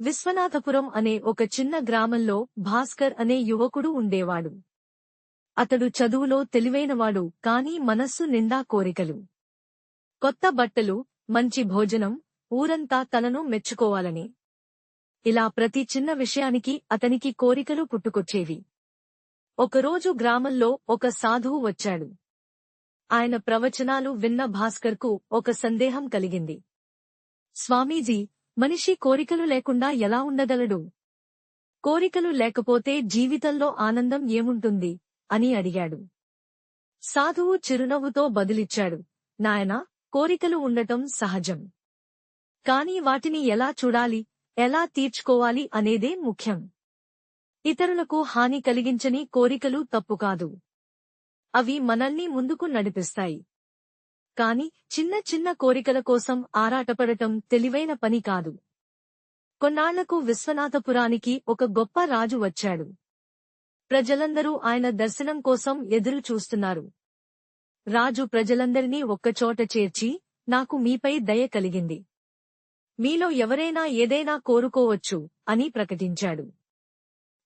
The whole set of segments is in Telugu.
విశ్వనాథపురం అనే ఒక చిన్న గ్రామంలో భాస్కర్ అనే యువకుడు ఉండేవాడు. అతడు చదువులో తెలివైనవాడు కాని మనస్సు నిండా కోరికలు. కొత్త బట్టలు మంచి భోజనం ఊరంతా తనను మెచ్చుకోవాలని. ఇలా ప్రతి చిన్న విషయానికి అతనికి కోరికలు పుట్టుకొచ్చేవి. ఒకరోజు గ్రామంలో ఒక సాధువు వచ్చాడు. ఆయన ప్రవచనాలు విన్న భాస్కర్కు ఒక సందేహం కలిగింది. స్వామీజీ మనిషి కోరికలు లేకుండా ఎలా ఉండగలడు? కోరికలు లేకపోతే జీవితంలో ఆనందం ఏముంటుంది? అని అడిగాడు. సాధువు చిరునవ్వుతో బదులిచ్చాడు. నాయనా కోరికలు ఉండటం సహజం. కాని వాటిని ఎలా చూడాలి? ఎలా తీర్చుకోవాలి అనేదే ముఖ్యం. ఇతరులకు హాని కలిగించని కోరికలు తప్పు కాదు. అవి మనల్ని ముందుకు నడిపిస్తాయి. కాని చిన్న చిన్న కోరికల కోసం ఆరాటపడటం తెలివైన పని కాదు. కొన్నాళ్ళకు విశ్వనాథపురానికి ఒక గొప్ప రాజు వచ్చాడు. ప్రజలందరూ ఆయన దర్శనం కోసం ఎదురు చూస్తున్నారు. రాజు ప్రజలందరినీ ఒక్కచోట చేర్చి నాకు మీపై దయ కలిగింది. మీలో ఎవరైనా ఏదైనా కోరుకోవచ్చు అని ప్రకటించాడు.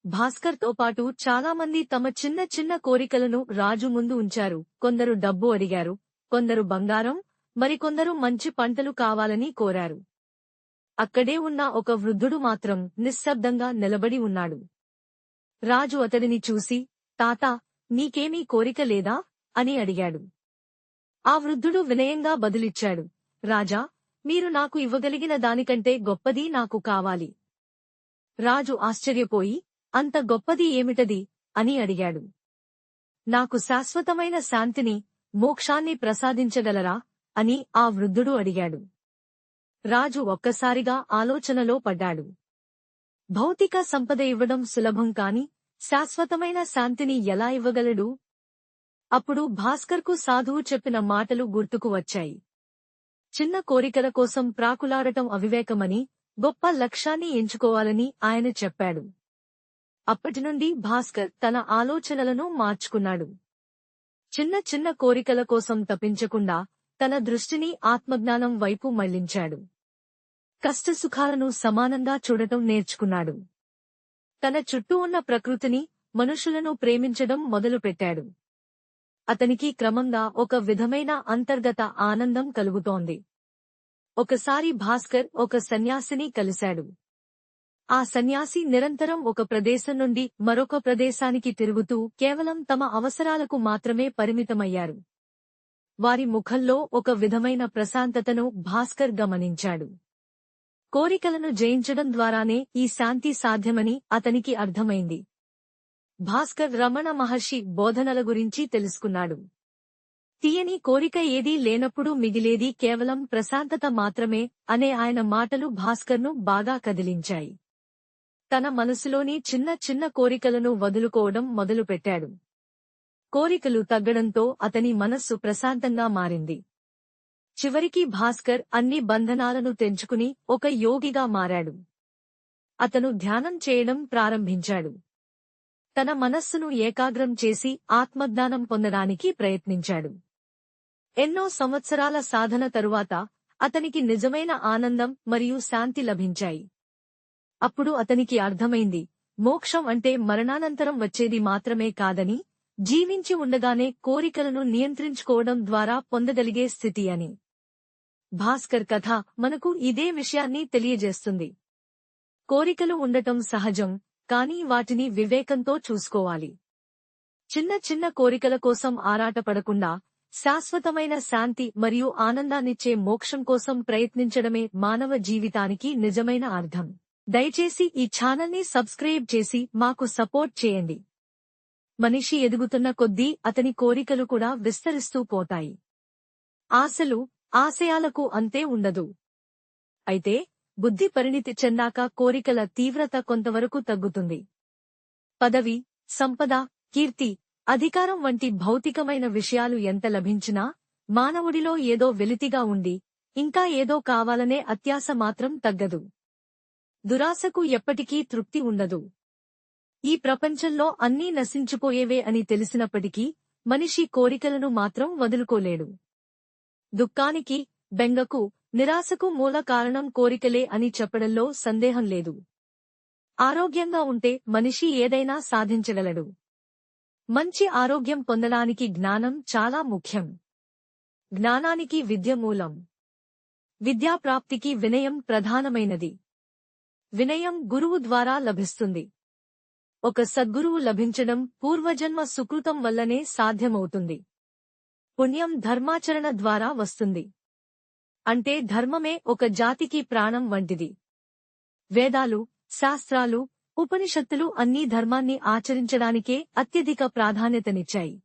భాస్కర్తో పాటు చాలామంది తమ చిన్న చిన్న కోరికలను రాజు ముందు ఉంచారు. కొందరు డబ్బు అడిగారు. కొందరు బంగారం మరికొందరు మంచి పంటలు కావాలని కోరారు. అక్కడే ఉన్న ఒక వృద్ధుడు మాత్రం నిశ్శబ్దంగా నిలబడి ఉన్నాడు. రాజు అతడిని చూసి తాత నీకేమీ కోరిక లేదా అని అడిగాడు. ఆ వృద్ధుడు వినయంగా బదులిచ్చాడు. రాజా మీరు నాకు ఇవ్వగలిగిన దానికంటే గొప్పది నాకు కావాలి రాజు ఆశ్చర్యపోయి అంత గొప్పది ఏమిటది అని అడిగాడు. నాకు శాశ్వతమైన శాంతిని మోక్షాన్ని ప్రసాదించగలరా? అని ఆ వృద్ధుడు అడిగాడు. రాజు ఒక్కసారిగా ఆలోచనలో పడ్డాడు. భౌతిక సంపద ఇవ్వడం సులభం కాని శాశ్వతమైన శాంతిని ఎలా ఇవ్వగలడు? అప్పుడు భాస్కర్కు సాధువు చెప్పిన మాటలు గుర్తుకు వచ్చాయి. చిన్న కోరికల కోసం ప్రాకులాడటం అవివేకమని గొప్ప లక్ష్యాన్ని ఎంచుకోవాలని ఆయన చెప్పాడు. అప్పటినుండి భాస్కర్ తన ఆలోచనలను మార్చుకున్నాడు. చిన్న చిన్న కోరికల కోసం తప్పించకుండా తన దృష్టిని ఆత్మజ్ఞానం వైపు మళ్ళించాడు. కష్టసుఖాలను సమానంగా చూడటం నేర్చుకున్నాడు. తన చుట్టూ ఉన్న ప్రకృతిని మనుషులను ప్రేమించడం మొదలుపెట్టాడు. అతనికి క్రమంగా ఒక విధమైన అంతర్గత ఆనందం కలుగుతోంది. ఒకసారి భాస్కర్ ఒక సన్యాసిని కలిశాడు. ఆ సన్యాసి నిరంతరం ఒక ప్రదేశం నుండి మరొక ప్రదేశానికి తిరుగుతూ కేవలం తమ అవసరాలకు మాత్రమే పరిమితమయ్యారు. వారి ముఖంలో ఒక విధమైన ప్రశాంతతను భాస్కర్ గమనించాడు. కోరికలను జయించడం ద్వారానే ఈ శాంతి సాధ్యమని అతనికి అర్థమైంది. భాస్కర్ రమణ మహర్షి బోధనల గురించి తెలుసుకున్నాడు. తీయని కోరిక ఏదీ లేనప్పుడు మిగిలేది కేవలం ప్రశాంతత మాత్రమే అనే ఆయన మాటలు భాస్కర్ను బాగా కదిలించాయి. తన మనసులోని చిన్న చిన్న కోరికలను వదులుకోవడం మొదలుపెట్టాడు. కోరికలు తగ్గడంతో అతని మనస్సు ప్రశాంతంగా మారింది. చివరికి భాస్కర్ అన్ని బంధనాలను తెంచుకుని ఒక యోగిగా మారాడు. అతను ధ్యానం చేయడం ప్రారంభించాడు. తన మనస్సును ఏకాగ్రం చేసి ఆత్మజ్ఞానం పొందడానికి ప్రయత్నించాడు. ఎన్నో సంవత్సరాల సాధన తరువాత అతనికి నిజమైన ఆనందం మరియు శాంతి లభించాయి. అప్పుడు అతనికి అర్థమైంది. మోక్షం అంటే మరణానంతరం వచ్చేది మాత్రమే కాదని జీవించి ఉండగానే కోరికలను నియంత్రించుకోవడం ద్వారా పొందగలిగే స్థితి అని. భాస్కర్ కథ మనకు ఇదే విషయాన్ని తెలియజేస్తుంది. కోరికలు ఉండటం సహజం కానీ వాటిని వివేకంతో చూసుకోవాలి. చిన్న చిన్న కోరికల కోసం ఆరాటపడకుండా శాశ్వతమైన శాంతి మరియు ఆనందాన్నిచ్చే మోక్షం కోసం ప్రయత్నించడమే మానవ జీవితానికి నిజమైన అర్థం. దయచేసి ఈ ఛానల్ని సబ్స్క్రైబ్ చేసి మాకు సపోర్ట్ చేయండి. మనిషి ఎదుగుతున్న కొద్దీ అతని కోరికలు కూడా విస్తరిస్తూ పోతాయి. ఆశలు ఆశయాలకు అంతే ఉండదు. అయితే బుద్ధి పరిణితి చెందాక కోరికల తీవ్రత కొంతవరకు తగ్గుతుంది. పదవి సంపద కీర్తి అధికారం వంటి భౌతికమైన విషయాలు ఎంత లభించినా మానవుడిలో ఏదో వెలితిగా ఉండి ఇంకా ఏదో కావాలనే అత్యాశ మాత్రం తగ్గదు. దురాశకు ఎప్పటికీ తృప్తి ఉండదు. ఈ ప్రపంచంలో అన్నీ నశించిపోయేవే అని తెలిసినప్పటికీ మనిషి కోరికలను మాత్రం వదులుకోలేడు. దుఃఖానికి బెంగకు నిరాశకు మూల కారణం కోరికలే అని చెప్పడంలో సందేహం లేదు. ఆరోగ్యంగా ఉంటే మనిషి ఏదైనా సాధించగలడు. మంచి ఆరోగ్యం పొందడానికి జ్ఞానం చాలా ముఖ్యం. జ్ఞానానికి విద్య మూలం. విద్యాప్రాప్తికి వినయం ప్రధానమైనది. వినయం గురువు ద్వారా లభిస్తుంది. ఒక సద్గురువు లభించడం పూర్వజన్మ సుకృతం వల్లనే సాధ్యమవుతుంది. పుణ్యం ధర్మాచరణ ద్వారా వస్తుంది. అంటే ధర్మమే ఒక జాతికి ప్రాణం వంటిది. వేదాలు శాస్త్రాలు ఉపనిషత్తులు అన్నీ ధర్మాన్ని ఆచరించడానికే అత్యధిక ప్రాధాన్యతనిచ్చాయి.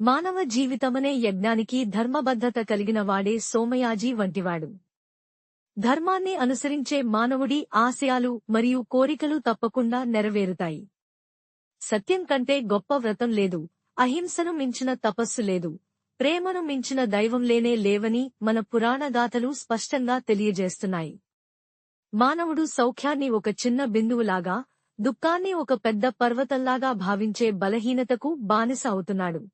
మానవ జీవితమనే యజ్ఞానికి ధర్మబద్ధత కలిగిన వాడే సోమయాజీ వంటివాడు. ధర్మాన్ని అనుసరించే మానవుడి ఆశయాలు మరియు కోరికలు తప్పకుండా నెరవేరుతాయి. సత్యం కంటే గొప్ప వ్రతం లేదు. అహింసను మించిన తపస్సు లేదు. ప్రేమను మించిన దైవం లేనే లేవని మన పురాణగాథలు స్పష్టంగా తెలియజేస్తున్నాయి. మానవుడు సౌఖ్యాన్ని ఒక చిన్న బిందువులాగా దుఃఖాన్ని ఒక పెద్ద పర్వతంలాగా భావించే బలహీనతకు బానిస అవుతున్నాడు.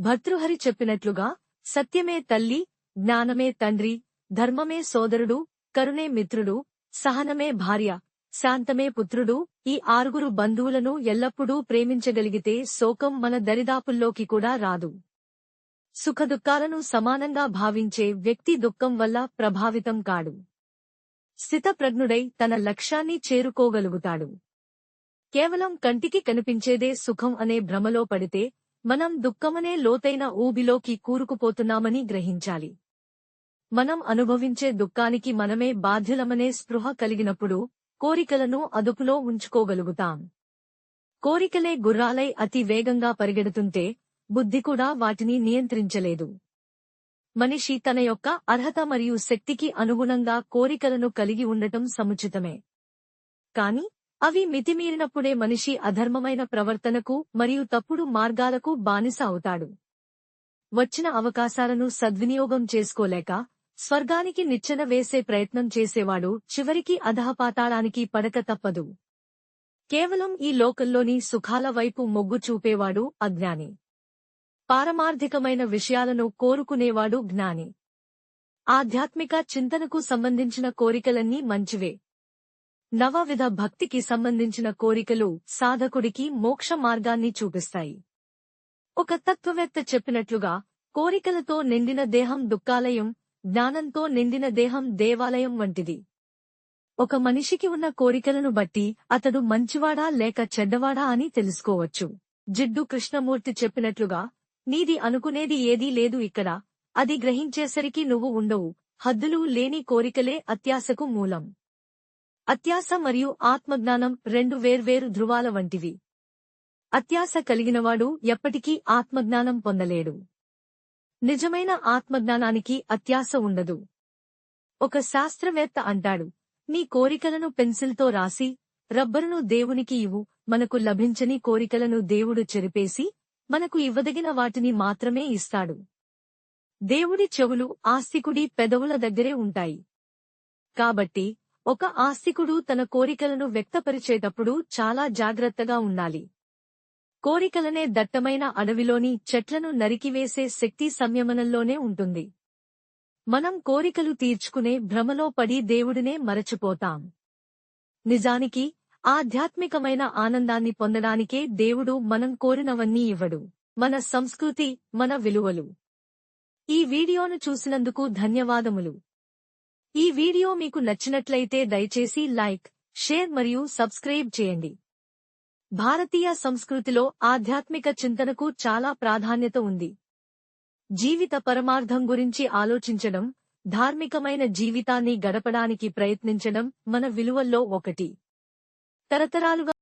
భర్తృహరి చెప్పినట్లుగా సత్యమే తల్లి జ్ఞానమే తండ్రి ధర్మమే సోదరుడు కరుణే మిత్రుడు సహనమే భార్య శాంతమే పుత్రుడు ఈ ఆరుగురు బంధువులను ఎల్లప్పుడూ ప్రేమించగలిగితే శోకం మన దరిదాపుల్లోకి కూడా రాదు. సుఖదుఖాలను సమానంగా భావించే వ్యక్తి దుఃఖం వల్ల ప్రభావితం కాడు. స్థితప్రజ్ఞుడై తన లక్ష్యాన్ని చేరుకోగలుగుతాడు. కేవలం కంటికి కనిపించేదే సుఖం అనే భ్రమలో పడితే మనం దుఃఖమనే లోతైన ఊబిలోకి కూరుకుపోతున్నామని గ్రహించాలి. మనం అనుభవించే దుఃఖానికి మనమే బాధ్యులమనే స్పృహ కలిగినప్పుడు కోరికలను అదుపులో ఉంచుకోగలుగుతాం. కోరికలే గుర్రాలై అతి వేగంగా పరిగెడుతుంటే బుద్ధి కూడా వాటిని నియంత్రించలేదు. మనిషి తన యొక్క అర్హత మరియు శక్తికి అనుగుణంగా కోరికలను కలిగి ఉండటం సముచితమే. కాని అవి మితిమీరినప్పుడే మనిషి అధర్మమైన ప్రవర్తనకు మరియు తప్పుడు మార్గాలకు బానిస అవుతాడు. వచ్చిన అవకాశాలను సద్వినియోగం చేసుకోలేక స్వర్గానికి నిచ్చెన వేసే ప్రయత్నం చేసేవాడు చివరికి అధహపాతాళానికి పడక తప్పదు. కేవలం ఈ లోకల్లోని సుఖాల వైపు మొగ్గు చూపేవాడు అజ్ఞాని. పారమార్థికమైన విషయాలను కోరుకునేవాడు జ్ఞాని. ఆధ్యాత్మిక చింతనకు సంబంధించిన కోరికలన్నీ మంచివే. నవవిధ భక్తికి సంబంధించిన కోరికలు సాధకుడికి మోక్ష మార్గాన్ని చూపిస్తాయి. ఒక తత్వవేత్త చెప్పినట్లుగా కోరికలతో నిండిన దేహం దుఃఖాలయం జ్ఞానంతో నిండిన దేహం దేవాలయం వంటిది. ఒక మనిషికి ఉన్న కోరికలను బట్టి అతడు మంచివాడా లేక చెడ్డవాడా అని తెలుసుకోవచ్చు. జిడ్డు కృష్ణమూర్తి చెప్పినట్లుగా నీది అనుకునేది ఏదీ లేదు ఇక్కడ. అది గ్రహించేసరికి నువ్వు ఉండవు. హద్దులు లేని కోరికలే అత్యాశకు మూలం. అత్యాశ మరియు ఆత్మజ్ఞానం రెండు వేర్వేరు ధృవాల వంటివి. అత్యాశ కలిగినవాడు ఎప్పటికీ ఆత్మజ్ఞానం పొందలేడు. నిజమైన ఆత్మజ్ఞానానికి అత్యాశ ఉండదు. ఒక శాస్త్రవేత్త అంటాడు నీ కోరికలను పెన్సిల్తో రాసి రబ్బరును దేవునికి ఇవ్వు మనకు లభించని కోరికలను దేవుడు చెరిపేసి మనకు ఇవ్వదగిన వాటిని మాత్రమే ఇస్తాడు. దేవుడి చెవులు ఆస్తికుడి పెదవుల దగ్గరే ఉంటాయి. కాబట్టి ఒక ఆస్తికుడు తన కోరికలను వ్యక్తపరిచేటప్పుడు చాలా జాగ్రత్తగా ఉండాలి. కోరికలనే దట్టమైన అడవిలోని చెట్లను నరికివేసే శక్తి సంయమనంలోనే ఉంటుంది. మనం కోరికలు తీర్చుకునే భ్రమలో పడి దేవుడినే మరచిపోతాం. నిజానికి ఆధ్యాత్మికమైన ఆనందాన్ని పొందడానికే దేవుడు మనం కోరినవన్నీ ఇవ్వడు. మన సంస్కృతి మన విలువలు. ఈ వీడియోను చూసినందుకు ధన్యవాదములు. ఈ వీడియో మీకు నచ్చినట్లయితే దయచేసి లైక్ షేర్ మరియు సబ్స్క్రైబ్ చేయండి. భారతీయ సంస్కృతిలో ఆధ్యాత్మిక చింతనకు చాలా ప్రాధాన్యత ఉంది. జీవిత పరమార్థం గురించి ఆలోచించడం ధార్మికమైన జీవితాన్ని గడపడానికి ప్రయత్నించడం మన విలువల్లో ఒకటి. తరతరాలుగా